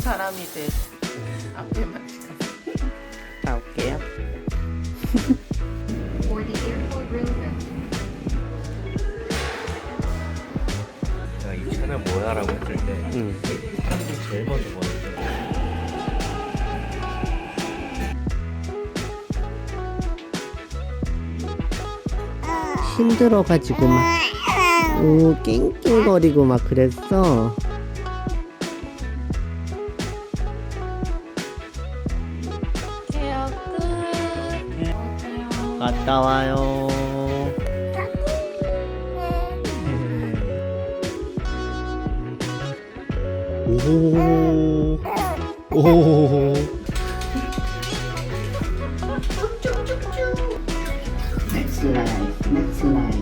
사람이 돼. 앞에만 railroad. 제가 이 채널 뭐야라고 했을 때 응. 사람들이 제일 먼저 보는데 힘들어가지고 막, 오, 낑낑거리고 막 그랬어. 갔다 와요. 오호. 오호. That's nice. That's nice.